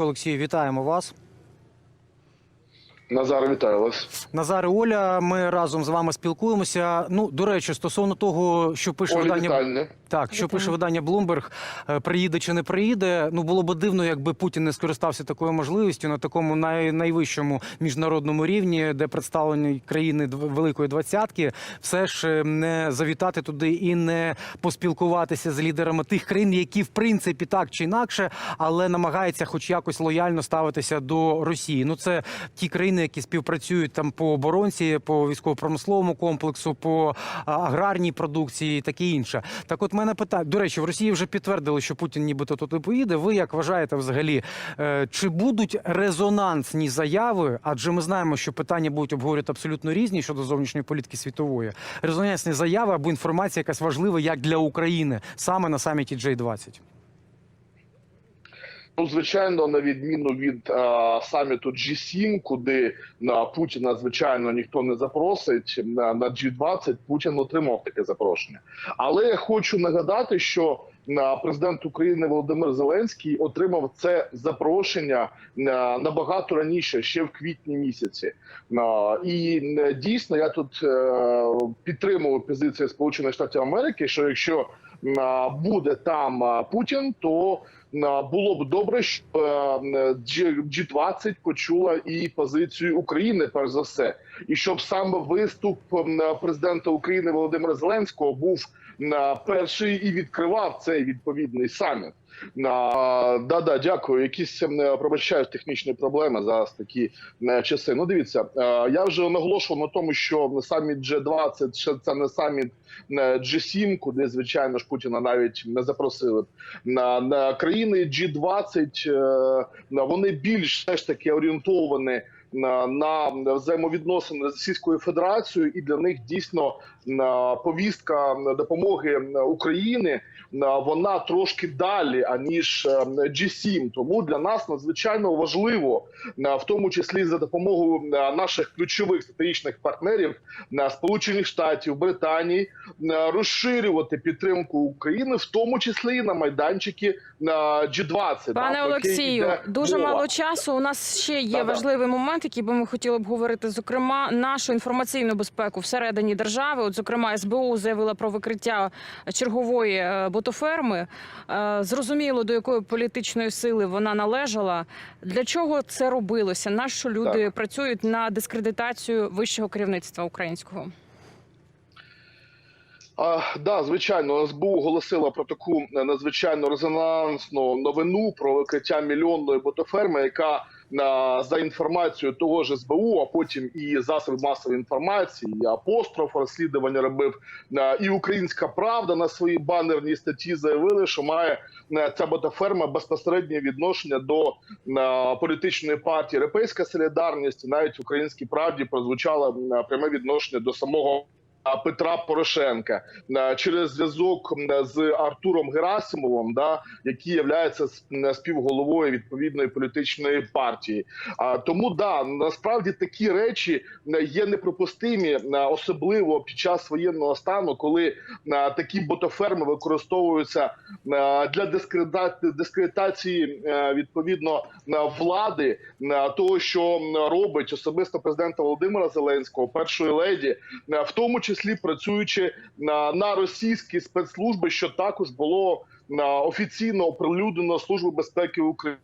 Олексію, вітаємо вас. Назар, вітаю вас. Назар і Оля. Ми разом з вами спілкуємося. Ну, до речі, стосовно того, що пише видання Вітальне. так, що пише видання Bloomberg, е, приїде чи не приїде. Ну було б дивно, якби Путін не скористався такою можливістю на такому най, найвищому міжнародному рівні, де представлені країни Великої двадцятки, все ж е, не завітати туди і не поспілкуватися з лідерами тих країн, які в принципі так чи інакше, але намагається, хоч якось лояльно ставитися до Росії. Ну це ті країни, які співпрацюють там по оборонці, по військово-промисловому комплексу, по аграрній продукції, і таке інше. Так, от мене питання до речі, в Росії вже підтвердили, що Путін нібито туди поїде. Ви як вважаєте, взагалі, е, чи будуть резонансні заяви? Адже ми знаємо, що питання будуть обговорювати абсолютно різні щодо зовнішньої політики світової. Резонансні заяви або інформація, якась важлива як для України саме на саміті J20. Ну, звичайно, на відміну від а, саміту G7, куди на Путіна звичайно ніхто не запросить. На, на G20 Путін отримав таке запрошення. Але я хочу нагадати, що президент України Володимир Зеленський отримав це запрошення набагато раніше, ще в квітні місяці. А, і е, дійсно я тут е, підтримую позицію Сполучених Штатів Америки, що якщо буде там Путін, то було б добре, е, G- G20 почула і позицію України, перш за все, і щоб саме виступ президента України Володимира Зеленського був перший і відкривав цей відповідний саміт. А, Да, да, дякую. Якісь м, пробачаю технічні проблеми зараз такі е, часи. Ну, дивіться, е, я вже наголошував на тому, що саміт G20 ще це не саміт е, G7, куди звичайно ж Путіна навіть не запросили. На, на країни G20 е, на- вони більш все ж таки орієнтовані на, на взаємовідносини з Російською Федерацією, і для них дійсно повістка допомоги України на- вона трошки далі аніж е, G7. Тому для нас надзвичайно важливо, на- в тому числі за допомогою е, наших ключових стратегічних партнерів на Сполучених Штатів, Британії, розширювати підтримку України, в тому числі і на майданчики на G20. Пане Олексію, йде дуже мова. мало часу. У нас ще є важливий момент, який би ми хотіли б говорити. Зокрема, нашу інформаційну безпеку всередині держави. От, зокрема, СБУ заявила про викриття чергової е, ботоферми. Е, Зрозуміло, до якої політичної сили вона належала. Для чого це робилося? На що люди Так. працюють на дискредитацію вищого керівництва українського? А, да, звичайно, СБУ оголосила про таку надзвичайно резонансну новину про викриття мільйонної ботоферми, яка за інформацією того ж СБУ, а потім і засобів масової інформації, і апостроф розслідування робив е, і Українська Правда на своїй банерній статті заявили, що має е, ця ботоферма безпосереднє відношення до е, політичної партії Європейська Солідарність. Навіть в Українській правді прозвучало пряме відношення до самого. Петра Порошенка е, через зв'язок з Артуром Герасимовим, да який є співголовою відповідної політичної партії. А тому да насправді такі речі є неприпустимі, особливо під час воєнного стану, коли такі ботоферми використовуються для дискредитації, відповідно влади того, що робить особисто президента Володимира Зеленського, першої леді, в тому числі працюючи на, на російські спецслужби, що також було на офіційно оприлюднено Службу безпеки України.